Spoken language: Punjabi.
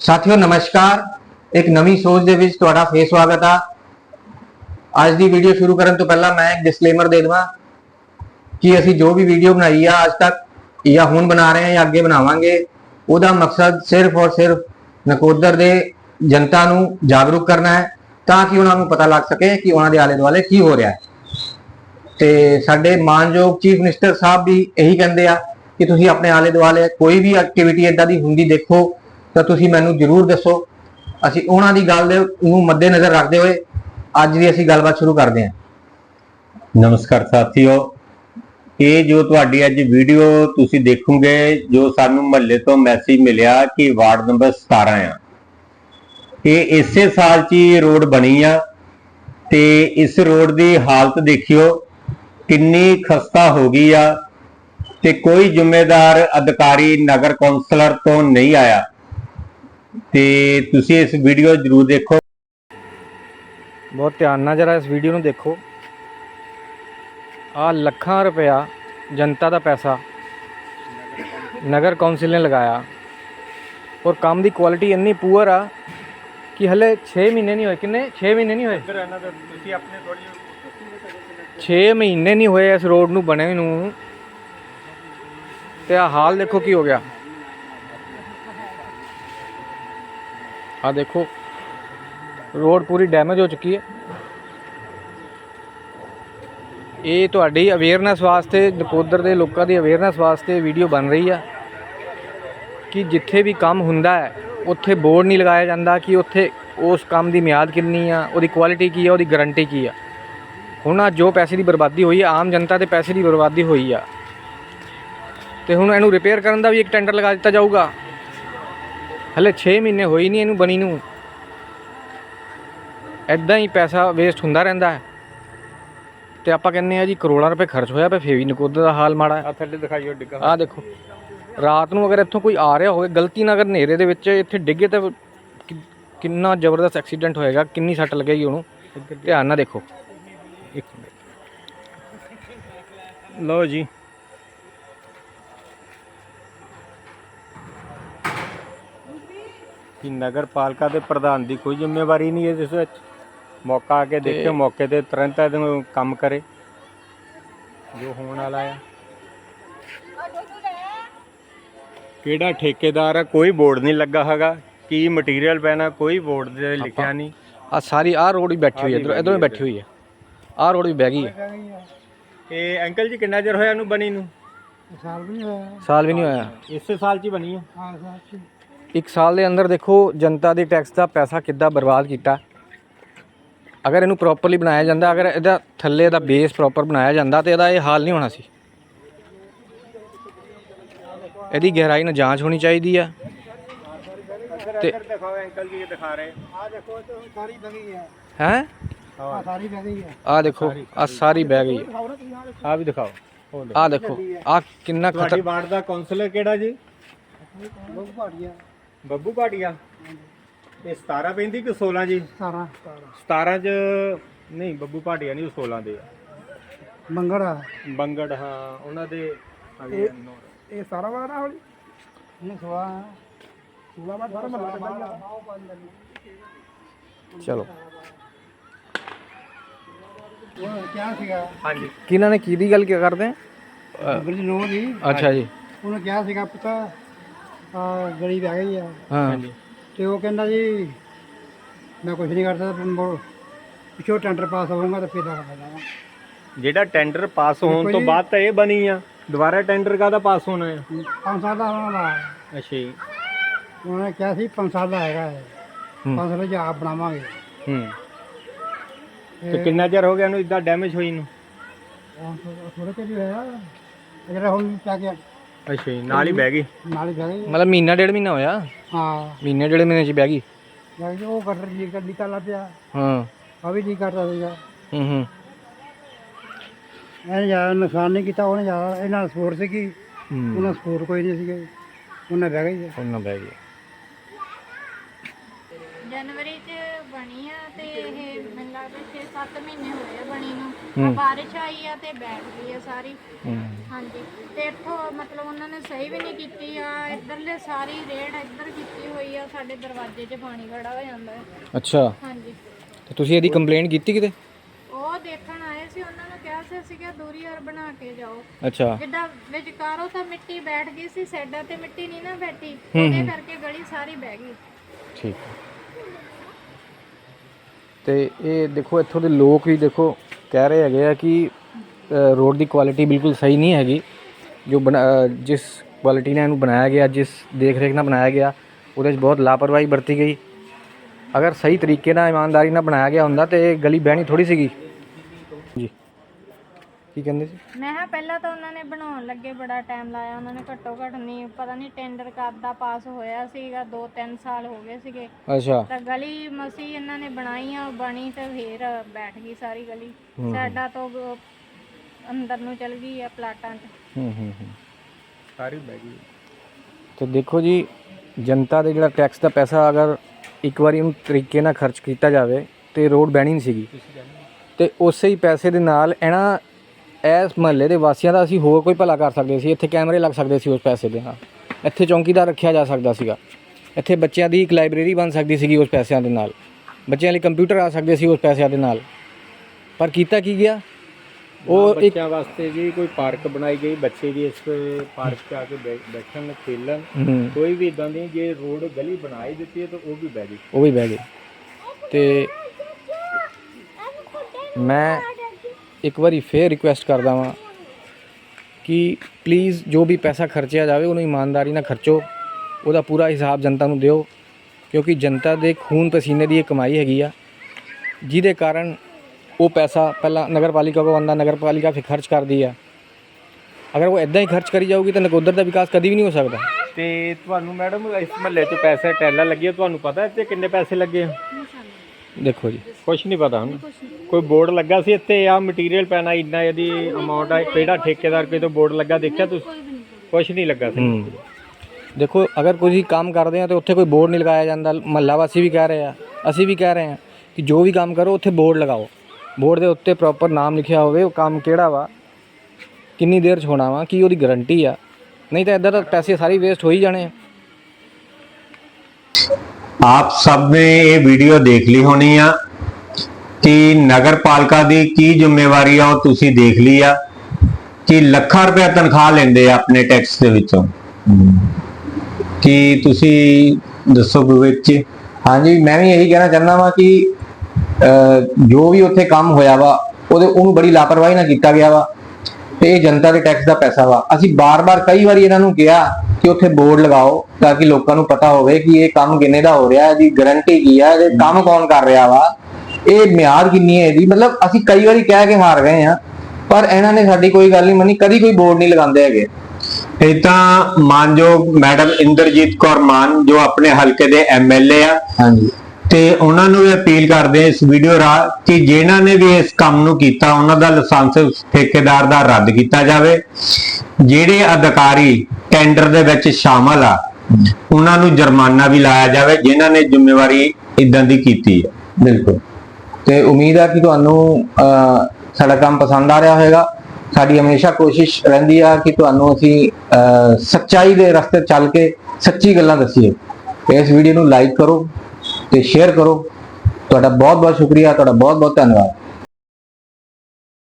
ਸਾਥੀਓ, ਨਮਸਕਾਰ। ਇੱਕ ਨਵੀਂ ਸੋਚ ਦੇ ਵਿੱਚ ਤੁਹਾਡਾ ਫੇਰ ਸਵਾਗਤ ਆ। ਅੱਜ ਦੀ ਵੀਡੀਓ ਸ਼ੁਰੂ ਕਰਨ ਤੋਂ ਪਹਿਲਾਂ ਮੈਂ ਇੱਕ ਡਿਸਕਲੇਮਰ ਦੇ ਦਵਾਂ ਕਿ ਅਸੀਂ ਜੋ ਵੀ ਵੀਡੀਓ ਬਣਾਈ ਆ ਅੱਜ ਤੱਕ, ਜਾਂ ਹੁਣ ਬਣਾ ਰਹੇ ਹਾਂ ਜਾਂ ਅੱਗੇ ਬਣਾਵਾਂਗੇ, ਉਹਦਾ ਮਕਸਦ ਸਿਰਫ ਔਰ ਸਿਰਫ ਨਕੋਦਰ ਦੇ ਜਨਤਾ ਨੂੰ ਜਾਗਰੂਕ ਕਰਨਾ ਹੈ, ਤਾਂ ਕਿ ਉਹਨਾਂ ਨੂੰ ਪਤਾ ਲੱਗ ਸਕੇ ਕਿ ਉਹਨਾਂ ਦੇ ਆਲੇ ਦੁਆਲੇ ਕੀ ਹੋ ਰਿਹਾ ਹੈ। ਤੇ ਸਾਡੇ ਮਾਨਯੋਗ ਚੀਫ ਮਿਨਿਸਟਰ ਸਾਹਿਬ ਵੀ ਇਹੀ ਕਹਿੰਦੇ ਆ ਕਿ ਤੁਸੀਂ ਆਪਣੇ ਆਲੇ ਦੁਆਲੇ ਕੋਈ ਵੀ ਐਕਟੀਵਿਟੀ ਇਦਾਂ ਦੀ ਹੁੰਦੀ ਦੇਖੋ ਤਾਂ ਤੁਸੀਂ ਮੈਨੂੰ ਜਰੂਰ ਦੱਸੋ। ਅਸੀਂ ਉਹਨਾਂ ਦੀ ਗੱਲ ਦੇ ਨੂੰ ਮੱਦੇਨਜ਼ਰ ਰੱਖਦੇ ਹੋਏ ਅੱਜ ਦੀ ਅਸੀਂ ਗੱਲਬਾਤ ਸ਼ੁਰੂ ਕਰਦੇ ਹਾਂ। ਨਮਸਕਾਰ ਸਾਥੀਓ। ਇਹ ਜੋ ਤੁਹਾਡੀ ਅੱਜ ਵੀਡੀਓ ਤੁਸੀਂ ਦੇਖੋਗੇ, ਜੋ ਸਾਨੂੰ ਮਹੱਲੇ ਤੋਂ ਮੈਸੇਜ ਮਿਲਿਆ ਕਿ ਵਾਰਡ ਨੰਬਰ 17 ਆ। ਇਹ ਇਸੇ ਸਾਲ 'ਚ ਹੀ ਰੋਡ ਬਣੀ ਆ ਤੇ ਇਸ ਰੋਡ ਦੀ ਹਾਲਤ ਦੇਖਿਓ, ਕਿੰਨੀ ਖਸਤਾ ਹੋ ਗਈ ਆ ਤੇ ਕੋਈ ਜ਼ਿੰਮੇਦਾਰ ਅਧਿਕਾਰੀ ਨਗਰ ਕੌਂਸਲਰ ਤੋਂ ਨਹੀਂ ਆਇਆ। ਤੇ ਤੁਸੀਂ ਇਸ ਵੀਡੀਓ ਜਰੂਰ ਦੇਖੋ। ਬਹੁਤ ਧਿਆਨ ਨਾਲ ਜਰਾ ਇਸ ਵੀਡੀਓ ਨੂੰ ਦੇਖੋ। ਆ ਲੱਖਾਂ ਰੁਪਇਆ ਜਨਤਾ ਦਾ ਪੈਸਾ ਨਗਰ ਕੌਂਸਲ ਨੇ ਲਗਾਇਆ। ਔਰ ਕੰਮ ਦੀ ਕੁਆਲਿਟੀ ਇੰਨੀ ਪੂਅਰ ਆ ਕਿ ਹਲੇ 6 ਮਹੀਨੇ ਨਹੀਂ ਹੋਏ। ਕਿੰਨੇ? 6 ਮਹੀਨੇ ਨਹੀਂ ਹੋਏ। ਤੁਸੀਂ ਆਪਣੇ ਥੋੜੀ 6 ਮਹੀਨੇ ਨਹੀਂ ਹੋਏ ਇਸ ਰੋਡ ਨੂੰ ਬਣੇ ਨੂੰ। ਤੇ ਆ ਹਾਲ ਦੇਖੋ ਕੀ ਹੋ ਗਿਆ। ਆ ਦੇਖੋ, ਰੋਡ ਪੂਰੀ ਡੈਮੇਜ ਹੋ ਚੁੱਕੀ ਹੈ। ਇਹ ਤੁਹਾਡੀ ਅਵੇਅਰਨੈਸ ਵਾਸਤੇ, ਨਕੋਦਰ ਦੇ ਲੋਕਾਂ ਦੀ ਅਵੇਅਰਨੈਸ ਵਾਸਤੇ ਵੀਡੀਓ ਬਣ ਰਹੀ ਆ ਕਿ ਜਿੱਥੇ ਵੀ ਕੰਮ ਹੁੰਦਾ ਹੈ, ਉੱਥੇ ਬੋਰਡ ਨਹੀਂ ਲਗਾਇਆ ਜਾਂਦਾ ਕਿ ਉੱਥੇ ਉਸ ਕੰਮ ਦੀ ਮਿਆਦ ਕਿੰਨੀ ਆ, ਉਹਦੀ ਕੁਆਲਿਟੀ ਕੀ ਆ, ਉਹਦੀ ਗਾਰੰਟੀ ਕੀ ਆ। ਹੁਣ ਆ ਜੋ ਪੈਸੇ ਦੀ ਬਰਬਾਦੀ ਹੋਈ ਆ, ਆਮ ਜਨਤਾ ਦੇ ਪੈਸੇ ਦੀ ਬਰਬਾਦੀ ਹੋਈ ਆ। ਤੇ ਹੁਣ ਇਹਨੂੰ ਰਿਪੇਅਰ ਕਰਨ ਦਾ ਵੀ ਇੱਕ ਟੈਂਡਰ ਲਗਾ ਦਿੱਤਾ ਜਾਊਗਾ। ਹਲੇ 6 ਮਹੀਨੇ ਹੋਈ ਨਹੀਂ ਇਹਨੂੰ ਬਣੀ ਨੂੰ। ਐਦਾਂ ਹੀ ਪੈਸਾ ਵੇਸਟ ਹੁੰਦਾ ਰਹਿੰਦਾ ਹੈ। ਤੇ ਆਪਾਂ ਕਹਿੰਦੇ ਆ ਜੀ ਕਰੋੜਾਂ ਰੁਪਏ ਖਰਚ ਹੋਇਆ ਪਿਆ ਫੇਰ ਵੀ ਨਕੋਦਰ ਦਾ ਹਾਲ ਮਾੜਾ ਆ ਥੱਲੇ ਦਿਖਾਈਓ ਡਿੱਗਾ। ਆਹ ਦੇਖੋ ਰਾਤ ਨੂੰ ਅਗਰ ਇੱਥੋਂ ਕੋਈ ਆ ਰਿਹਾ ਹੋਵੇ ਗਲਤੀ ਨਾਲ ਅਗਰ ਹਨੇਰੇ ਦੇ ਵਿੱਚ ਇੱਥੇ ਡਿੱਗੇ ਤਾਂ ਕਿੰਨਾ ਜ਼ਬਰਦਸਤ ਐਕਸੀਡੈਂਟ ਹੋਏਗਾ ਕਿੰਨੀ ਸੱਟ ਲੱਗੇਗੀ ਉਹਨੂੰ। ਧਿਆਨ ਨਾਲ ਦੇਖੋ। ਲਓ ਜੀ। ਕਿ ਨਗਰ ਪਾਲਿਕਾ ਦੇ ਪ੍ਰਧਾਨ ਦੀ ਕੋਈ ਜ਼ਿੰਮੇਵਾਰੀ ਨਹੀਂ ਹੈ ਇਸ ਵਿੱਚ। ਮੌਕਾ ਆ ਕੇ ਦੇਖਿਓ ਮੌਕੇ ਤੇ ਤੁਰੰਤ ਇਹਨੂੰ ਕੰਮ ਕਰੇ ਜੋ ਹੋਣ ਵਾਲਾ ਆ। ਕਿਹੜਾ ਠੇਕੇਦਾਰ ਆ ਕੋਈ ਬੋਰਡ ਨਹੀਂ ਲੱਗਾ ਹੈਗਾ। ਕੀ ਮਟੀਰੀਅਲ ਪੈਣਾ ਕੋਈ ਬੋਰਡ ਤੇ ਲਿਖਿਆ ਨਹੀਂ। ਆ ਸਾਰੀ ਆਹ ਰੋਡ ਹੀ ਬੈਠੀ ਹੋਈ ਹੈ ਇਧਰੋਂ ਇਧਰੋਂ ਹੀ ਬੈਠੀ ਹੋਈ ਹੈ ਆਹ ਰੋਡ ਵੀ ਬਹਿ ਗਈ ਹੈ ਇਹ ਅੰਕਲ ਜੀ ਕਿੰਨਾ ਚਿਰ ਹੋਇਆ ਇਹਨੂੰ ਬਣੀ ਨੂੰ? ਸਾਲ ਵੀ ਨਹੀਂ ਹੋਇਆ। ਇਸੇ ਸਾਲ 'ਚ ਹੀ ਬਣੀ ਆ। ਇੱਕ ਸਾਲ ਦੇ ਅੰਦਰ ਦੇਖੋ ਜਨਤਾ ਦੇ ਟੈਕਸ ਦਾ ਪੈਸਾ ਕਿੱਦਾਂ ਬਰਬਾਦ ਕੀਤਾ। ਅਗਰ ਇਹਨੂੰ ਪ੍ਰੋਪਰਲੀ ਬਣਾਇਆ ਜਾਂਦਾ ਅਗਰ ਇਹਦਾ ਥੱਲੇ ਦਾ ਬੇਸ ਪ੍ਰੋਪਰ ਬਣਾਇਆ ਜਾਂਦਾ ਤੇ ਇਹਦਾ ਇਹ ਹਾਲ ਨਹੀਂ ਹੋਣਾ ਸੀ। ਇਹਦੀ ਗਹਿਰਾਈ ਨਾਲ ਜਾਂਚ ਹੋਣੀ ਚਾਹੀਦੀ ਆ। ਤੇ ਦਿਖਾਓ ਅੰਕਲ ਜੀ ਇਹ ਦਿਖਾ ਰਹੇ ਹੈ? ਆ ਦੇਖੋ ਆ ਸਾਰੀ ਬਹਿ ਗਈ ਹੈ ਆ ਵੀ ਦਿਖਾਓ। ਉਹ ਲਓ। ਆ ਦੇਖੋ ਆ ਕਿੰਨਾ ਤੁਹਾਡੀ ਖਤਰ ਵਾਰਡ ਦਾ ਕਾਉਂਸਲਰ ਕਿਹੜਾ ਜੀ? ਬੱਬੂ ਭਾਟੀਆ? ਇਹ 17 ਪੈਂਦੀ ਕਿ 16 ਜੀ? 17 17 ਚ ਨਹੀਂ ਬੱਬੂ ਭਾਟੀਆ ਨਹੀਂ ਉਹ 16 ਦੇ ਆ। ਮੰਗੜਾ ਬੰਗੜ ਹਾਂ ਉਹਨਾਂ ਦੇ। ਇਹ ਸਾਰਾ ਵਾਲਾ ਹੋਲੀ? ਨਹੀਂ ਸਵਾ ਸੂਲਾ ਬਾਦ ਸਾਰਾ ਮੱਲਾ ਚਲੋ। ਉਹ ਕਿਆ ਸੀਗਾ? ਹਾਂਜੀ। ਕਿਹਨਾਂ ਨੇ ਕੀ ਦੀ ਗੱਲ ਕੀ ਕਰਦੇ? ਆ? ਗਲੀ ਨੋ ਦੀ। ਅੱਛਾ ਜੀ। ਉਹਨੇ ਕਿਹਾ ਸੀਗਾ ਪੁੱਤਾ ਆ ਗਲੀ ਬਹਿ ਗਈ ਆ। ਹਾਂ। ਤੇ ਉਹ ਕਹਿੰਦਾ ਜੀ ਮੈਂ ਕੁਝ ਨਹੀਂ ਕਰਦਾ ਪਿਛੋ ਟੈਂਡਰ ਪਾਸ ਹੋਊਗਾ ਤਾਂ ਫਿਰ ਦਾ ਜਾਵਾਂ ਜਿਹੜਾ ਟੈਂਡਰ ਪਾਸ ਹੋਣ ਤੋਂ ਬਾਅਦ ਤਾਂ ਇਹ ਬਣੀ ਆ। ਦੁਬਾਰਾ ਟੈਂਡਰ ਕਾਹਦਾ ਪਾਸ ਹੋਣਾ ਆ? ਪੰਜ ਸਾਲ ਦਾ ਉਹਨਾਂ ਦਾ ਅੱਛਾ ਜੀ। ਉਹਨਾਂ ਨੇ ਕਿਹਾ ਸੀ ਪੰਜ ਸਾਲ ਦਾ ਹੈਗਾ ਇਹ। ਹੂੰ। ਪੰਜ ਸਾਲ ਜਾ ਆਪ ਬਣਾਵਾਂਗੇ। ਹੂੰ। ਤੇ ਕਿੰਨਾ ਚਿਰ ਹੋ ਗਿਆ ਇਹਨੂੰ ਇਦਾਂ ਡੈਮੇਜ ਹੋਈ ਨੂੰ? ਥੋੜਾ ਚਿਰ ਹੀ ਹੋਇਆ। ਜਿਹੜਾ ਹੁਣ ਕਿਆ ਗਿਆ ਅੱਛਾ ਜੀ ਨਾਲ ਹੀ ਬਹਿ ਗਈ ਨਾਲ ਹੀ ਬਹਿ ਗਈ ਮਤਲਬ ਮਹੀਨਾ ਡੇਢ ਮਹੀਨਾ ਹੋਇਆ? ਹਾਂ। ਮਹੀਨੇ ਡੇਢ ਮਹੀਨੇ ਚ ਬਹਿ ਗਈ? ਜਾਂ ਕਿ ਉਹ ਕਟਰ ਜੀ ਨਿਕਾਲਾ ਪਿਆ। ਹਾਂ। ਆ ਵੀ ਨਹੀਂ ਕਰਦਾ ਸੀਗਾ। ਹੂੰ ਹੂੰ। ਇਹਨੇ ਜ਼ਿਆਦਾ ਨੁਕਸਾਨ ਨਹੀਂ ਕੀਤਾ ਉਹਨੇ ਜ਼ਿਆਦਾ ਇਹਨਾਂ ਨਾਲ ਸਪੋਰਟ ਸੀਗੀ। ਹੂੰ। ਉਹਨਾਂ ਸਪੋਰਟ ਕੋਈ ਨਹੀਂ ਸੀਗੇ। ਉਹਨੇ ਬਹਿ ਗਈ। ਉਹਨਾਂ ਬਹਿ ਗਈ ਜਨਵਰੀ ਚ ਬਣੀ ਆ ਤੇ ਇਹ ਮੈਨੂੰ ਲੱਗਦਾ 6-7 ਮਹੀਨੇ ਹੋਏ ਆ ਬਣੀ ਨੂੰ। ਬਾਰਿਸ਼ ਆਈ ਆ ਤੇ ਬੈਠ ਗਈ ਆ ਸਾਰੀ। ਹਾਂਜੀ। ਤੇ ਇੱਥੋਂ ਮਤਲਬ ਉਹਨਾਂ ਨੇ ਸਹੀ ਵੀ ਨਹੀਂ ਕੀਤੀ ਆ। ਇੱਧਰਲੇ ਸਾਰੀ ਰੇਡ ਇੱਧਰ ਕੀਤੀ ਹੋਈ ਆ। ਸਾਡੇ ਦਰਵਾਜ਼ੇ 'ਚ ਪਾਣੀ ਖੜਾ ਹੋ ਜਾਂਦਾ ਹੈ ਅੱਛਾ। ਹਾਂਜੀ। ਤੇ ਤੁਸੀਂ ਇਹਦੀ ਕੰਪਲੇਂਟ ਕੀਤੀ ਕਿਤੇ? ਉਹ ਦੇਖਣ ਆਏ ਸੀ। ਉਹਨਾਂ ਨੂੰ ਕਿਹਾ ਸੀ ਅਸੀਂ ਕਿ ਦੂਰੀ ਔਰ ਬਣਾ ਕੇ ਜਾਓ। ਅੱਛਾ। ਜਿੱਦਾਂ ਵਿਚਕਾਰੋਂ ਤਾਂ ਮਿੱਟੀ ਬੈਠ ਗਈ ਸੀ ਸਾਈਡਾਂ ਤੇ ਮਿੱਟੀ ਨਹੀਂ ਨਾ ਬੈਠੀ। ਉਹਦੇ ਕਰਕੇ ਗਲੀ ਸਾਰੀ ਬਹਿ ਗਈ। ਠੀਕ ਤੇ ਇਹ ਦੇਖੋ, ਇੱਥੋਂ ਦੇ ਲੋਕ ਵੀ ਦੇਖੋ, ਕਹਿ ਰਹੇ ਹੈਗੇ ਆ ਕਿ ਰੋਡ ਦੀ ਕੁਆਲਿਟੀ ਬਿਲਕੁਲ ਸਹੀ ਨਹੀਂ ਹੈਗੀ। ਜੋ ਬਣਾ- ਜਿਸ ਕੁਆਲਿਟੀ ਨਾਲ ਇਹਨੂੰ ਬਣਾਇਆ ਗਿਆ, ਜਿਸ ਦੇਖ ਰੇਖ ਨਾਲ ਬਣਾਇਆ ਗਿਆ, ਉਹਦੇ 'ਚ ਬਹੁਤ ਲਾਪਰਵਾਹੀ ਵਰਤੀ ਗਈ। ਅਗਰ ਸਹੀ ਤਰੀਕੇ ਨਾਲ ਇਮਾਨਦਾਰੀ ਨਾਲ ਬਣਾਇਆ ਗਿਆ ਹੁੰਦਾ ਤੇ ਇਹ ਗਲੀ ਬਹਿਣੀ ਥੋੜੀ ਸੀਗੀ। ਕੀ ਕਹਿੰਦੇ ਸੀ ਮੈਂ ਕਿਹਾ ਪਹਿਲਾਂ ਤਾਂ ਉਹਨਾਂ ਨੇ ਬਣਾਉਣ ਲੱਗੇ ਬੜਾ ਟਾਈਮ ਲਾਇਆ ਉਹਨਾਂ ਨੇ ਘੱਟੋ ਘੱਟ ਨਹੀਂ ਪਤਾ ਨਹੀਂ ਟੈਂਡਰ ਕਰਦਾ ਪਾਸ ਹੋਇਆ ਸੀਗਾ 2-3 ਸਾਲ ਹੋ ਗਏ ਸੀਗੇ। ਅੱਛਾ। ਤਾਂ ਗਲੀ ਮਸੀ ਇਹਨਾਂ ਨੇ ਬਣਾਈ ਆ ਬਣੀ ਤੇ ਫੇਰ ਬੈਠ ਗਈ ਸਾਰੀ ਗਲੀ। ਸਾਡਾ ਤੋਂ ਅੰਦਰ ਨੂੰ ਚਲ ਗਈ ਆ ਪਲਾਟਾਂ 'ਚ। ਹੂੰ ਹੂੰ ਹੂੰ। ਸਾਰੀ ਬਹਿ ਗਈ। ਤੇ ਦੇਖੋ ਜੀ ਜਨਤਾ ਦੇ ਜਿਹੜਾ ਟੈਕਸ ਦਾ ਪੈਸਾ ਅਗਰ ਇੱਕ ਵਾਰੀ ਉਹਨੂੰ ਤਰੀਕੇ ਨਾਲ ਖਰਚ ਕੀਤਾ ਜਾਵੇ ਤੇ ਰੋਡ ਬਹਿਣੀ ਨਹੀਂ ਸੀਗੀ। ਤੇ ਉਸੇ ਹੀ ਪੈਸੇ ਦੇ ਨਾਲ ਇਹਨਾਂ ਇਸ ਮਹੱਲੇ ਦੇ ਵਾਸੀਆਂ ਦਾ ਅਸੀਂ ਹੋਰ ਕੋਈ ਭਲਾ ਕਰ ਸਕਦੇ ਸੀ ਇੱਥੇ ਕੈਮਰੇ ਲੱਗ ਸਕਦੇ ਸੀ ਉਸ ਪੈਸੇ ਦੇ ਨਾਲ। ਇੱਥੇ ਚੌਂਕੀਦਾਰ ਰੱਖਿਆ ਜਾ ਸਕਦਾ ਸੀਗਾ। ਇੱਥੇ ਬੱਚਿਆਂ ਦੀ ਇੱਕ ਲਾਇਬ੍ਰੇਰੀ ਬਣ ਸਕਦੀ ਸੀਗੀ ਉਸ ਪੈਸਿਆਂ ਦੇ ਨਾਲ। ਬੱਚਿਆਂ ਲਈ ਕੰਪਿਊਟਰ ਆ ਸਕਦੇ ਸੀ ਉਸ ਪੈਸਿਆਂ ਦੇ ਨਾਲ। ਪਰ ਕੀਤਾ ਕੀ ਗਿਆ? ਉਹ ਬੱਚਿਆਂ ਵਾਸਤੇ ਜੀ ਕੋਈ ਪਾਰਕ ਬਣਾਈ ਗਈ ਬੱਚੇ ਵੀ ਇਸ ਪਾਰਕ 'ਚ ਆ ਕੇ ਬੈਠਣ ਖੇਲਣ। ਕੋਈ ਵੀ ਇਦਾਂ ਦੀ ਜੇ ਰੋਡ ਗਲੀ ਬਣਾਈ ਦਿੱਤੀ ਹੈ ਤਾਂ ਉਹ ਵੀ ਬਹਿ ਗਈ। ਉਹ ਵੀ ਬਹਿ ਗਏ ਤੇ ਮੈਂ ਇੱਕ ਵਾਰੀ ਫੇਰ ਰਿਕੁਐਸਟ ਕਰਦਾ ਵਾਂ ਕਿ ਪਲੀਜ਼ ਜੋ ਵੀ ਪੈਸਾ ਖਰਚਿਆ ਜਾਵੇ, ਉਹਨੂੰ ਇਮਾਨਦਾਰੀ ਨਾਲ ਖਰਚੋ। ਉਹਦਾ ਪੂਰਾ ਹਿਸਾਬ ਜਨਤਾ ਨੂੰ ਦਿਓ, ਕਿਉਂਕਿ ਜਨਤਾ ਦੇ ਖੂਨ ਪਸੀਨੇ ਦੀ ਇਹ ਕਮਾਈ ਹੈਗੀ ਆ। ਜਿਹਦੇ ਕਾਰਨ ਉਹ ਪੈਸਾ ਪਹਿਲਾਂ ਨਗਰਪਾਲਿਕਾ ਕੋਲ ਆਉਂਦਾ, ਨਗਰਪਾਲਿਕਾ ਫਿਰ ਖਰਚ ਕਰਦੀ ਆ। ਅਗਰ ਉਹ ਇਦਾਂ ਹੀ ਖਰਚ ਕਰੀ ਜਾਊਗੀ ਤਾਂ ਨਕੋਦਰ ਦਾ ਵਿਕਾਸ ਕਦੀ ਵੀ ਨਹੀਂ ਹੋ ਸਕਦਾ। ਤੇ ਤੁਹਾਨੂੰ ਮੈਡਮ ਇਸ ਮਹੱਲੇ 'ਚ ਪੈਸੇ ਟੈਲਾਂ ਲੱਗੀਆਂ, ਤੁਹਾਨੂੰ ਪਤਾ ਇੱਥੇ ਕਿੰਨੇ ਪੈਸੇ ਲੱਗੇ ਆ? ਦੇਖੋ ਜੀ ਕੁਝ ਨਹੀਂ ਪਤਾ ਹੁਣ। ਕੋਈ ਬੋਰਡ ਲੱਗਾ ਸੀ ਇੱਥੇ ਆ ਮਟੀਰੀਅਲ ਪੈਣਾ ਇੰਨਾ ਇਹਦੀ ਅਮਾਉਂਟ ਆ, ਕਿਹੜਾ ਠੇਕੇਦਾਰ ਕੋਈ ਤੋਂ ਬੋਰਡ ਲੱਗਾ ਦੇਖਿਆ ਤੁਸੀਂ? ਕੁਝ ਨਹੀਂ ਲੱਗਾ ਸੀ। ਹੂੰ। ਦੇਖੋ, ਅਗਰ ਕੋਈ ਕੰਮ ਕਰਦੇ ਆ ਤੇ ਉੱਥੇ ਕੋਈ ਬੋਰਡ ਨਹੀਂ ਲਗਾਇਆ ਜਾਂਦਾ ਮਹੱਲਾ ਵਾਸੀ ਵੀ ਕਹਿ ਰਹੇ ਆ, ਅਸੀਂ ਵੀ ਕਹਿ ਰਹੇ ਆ ਕਿ ਜੋ ਵੀ ਕੰਮ ਕਰੋ, ਉੱਥੇ ਬੋਰਡ ਲਗਾਓ। ਬੋਰਡ ਦੇ ਉੱਤੇ ਪ੍ਰੋਪਰ ਨਾਮ ਲਿਖਿਆ ਹੋਵੇ, ਉਹ ਕੰਮ ਕਿਹੜਾ ਵਾ, ਕਿੰਨੀ ਦੇਰ ਚ ਹੋਣਾ ਵਾ, ਕੀ ਉਹਦੀ ਗਾਰੰਟੀ ਆ। ਨਹੀਂ ਤਾਂ ਇਦਾਂ ਤਾਂ ਪੈਸੇ ਸਾਰੇ ਵੇਸਟ ਹੋ ਹੀ ਜਾਣੇ ਆ। ਆਪ ਸਭ ਨੇ ਇਹ ਵੀਡੀਓ ਦੇਖ ਲਈ ਹੋਣੀ ਆ ਕਿ ਨਗਰ ਪਾਲਿਕਾ ਦੀ ਕੀ ਜ਼ਿੰਮੇਵਾਰੀ ਆ, ਉਹ ਤੁਸੀਂ ਦੇਖ ਲਈ ਆ ਕਿ ਲੱਖਾਂ ਰੁਪਏ ਤਨਖਾਹ ਲੈਂਦੇ ਆ ਆਪਣੇ ਟੈਕਸ ਦੇ ਵਿੱਚੋਂ। ਕਿ ਤੁਸੀਂ ਦੱਸੋ ਵਿਵੇਕ ਹਾਂਜੀ, ਮੈਂ ਵੀ ਇਹੀ ਕਹਿਣਾ ਚਾਹੁੰਦਾ ਵਾਂ ਕਿ ਜੋ ਵੀ ਉੱਥੇ ਕੰਮ ਹੋਇਆ ਵਾ, ਉਹਦੇ ਉਹਨੂੰ ਬੜੀ ਲਾਪਰਵਾਹੀ ਨਾਲ ਕੀਤਾ ਗਿਆ ਵਾ। ਤੇ ਇਹ ਜਨਤਾ ਦੇ ਟੈਕਸ ਦਾ ਪੈਸਾ ਵਾ। ਅਸੀਂ ਬਾਰ-ਬਾਰ ਕਈ ਵਾਰੀ ਇਹਨਾਂ ਨੂੰ ਕਿਹਾ ਕਿ ਉੱਥੇ ਬੋਰਡ ਲਗਾਓ ਤਾਂ ਕਿ ਲੋਕਾਂ ਨੂੰ ਪਤਾ ਹੋਵੇ ਕਿ ਇਹ ਕੰਮ ਕਿੰਨੇ ਦਾ ਹੋ ਰਿਹਾ ਇਹਦੀ ਗਾਰੰਟੀ ਕੀ ਆ ਇਹ ਕੰਮ ਕੌਣ ਕਰ ਰਿਹਾ ਵਾ। ਇਹ ਮਿਆਦ ਕਿੰਨੀ ਹੈ ਇਹਦੀ? ਮਤਲਬ ਅਸੀਂ ਕਈ ਵਾਰੀ ਕਹਿ ਕੇ ਹਾਰ ਗਏ ਆ ਪਰ ਇਹਨਾਂ ਨੇ ਸਾਡੀ ਕੋਈ ਗੱਲ ਨਹੀਂ ਮੰਨੀ ਕਦੀ ਕੋਈ ਬੋਰਡ ਨਹੀਂ ਲਗਾਉਂਦੇ ਹੈਗੇ। ਇਹ ਤਾਂ ਮਾਨਯੋਗ ਮੈਡਮ ਇੰਦਰਜੀਤ ਕੌਰ ਮਾਨ ਜੋ ਆਪਣੇ ਹਲਕੇ ਦੇ ਐਮਐਲਏ ਆ। ਹਾਂਜੀ। ਤੇ ਉਹਨਾਂ ਨੂੰ ਵੀ ਅਪੀਲ ਕਰਦੇ ਆ ਇਸ ਵੀਡੀਓ ਰਾਹ ਕਿ ਜਿਨ੍ਹਾਂ ਨੇ ਵੀ ਇਸ ਕੰਮ ਨੂੰ ਕੀਤਾ, ਉਹਨਾਂ ਦਾ ਲਾਇਸੈਂਸ ਠੇਕੇਦਾਰ ਦਾ ਰੱਦ ਕੀਤਾ ਜਾਵੇ। ਜਿਹੜੇ ਅਧਿਕਾਰੀ ਟੈਂਡਰ ਦੇ ਵਿੱਚ ਸ਼ਾਮਲ ਆ, ਉਹਨਾਂ ਨੂੰ ਜੁਰਮਾਨਾ ਵੀ ਲਾਇਆ ਜਾਵੇ ਜਿਨ੍ਹਾਂ ਨੇ ਜ਼ਿੰਮੇਵਾਰੀ ਇਦਾਂ ਦੀ ਕੀਤੀ ਹੈ। ਬਿਲਕੁਲ। ਤੇ ਉਮੀਦ ਆ ਕਿ ਤੁਹਾਨੂੰ ਸਾਡਾ ਕੰਮ ਪਸੰਦ ਆ ਰਿਹਾ ਹੋਵੇਗਾ। ਸਾਡੀ ਹਮੇਸ਼ਾ ਕੋਸ਼ਿਸ਼ ਰਹਿੰਦੀ ਆ ਕਿ ਤੁਹਾਨੂੰ ਅਸੀਂ ਸੱਚਾਈ ਦੇ ਰਸਤੇ ਚੱਲ ਕੇ ਸੱਚੀ ਗੱਲਾਂ ਦਸੀਏ। ਇਸ ਵੀਡੀਓ ਨੂੰ ਲਾਈਕ ਕਰੋ ਤੇ ਸ਼ੇਅਰ ਕਰੋ। ਤੁਹਾਡਾ ਬਹੁਤ ਬਹੁਤ ਸ਼ੁਕਰੀਆ ਤੁਹਾਡਾ ਬਹੁਤ ਬਹੁਤ ਧੰਨਵਾਦ।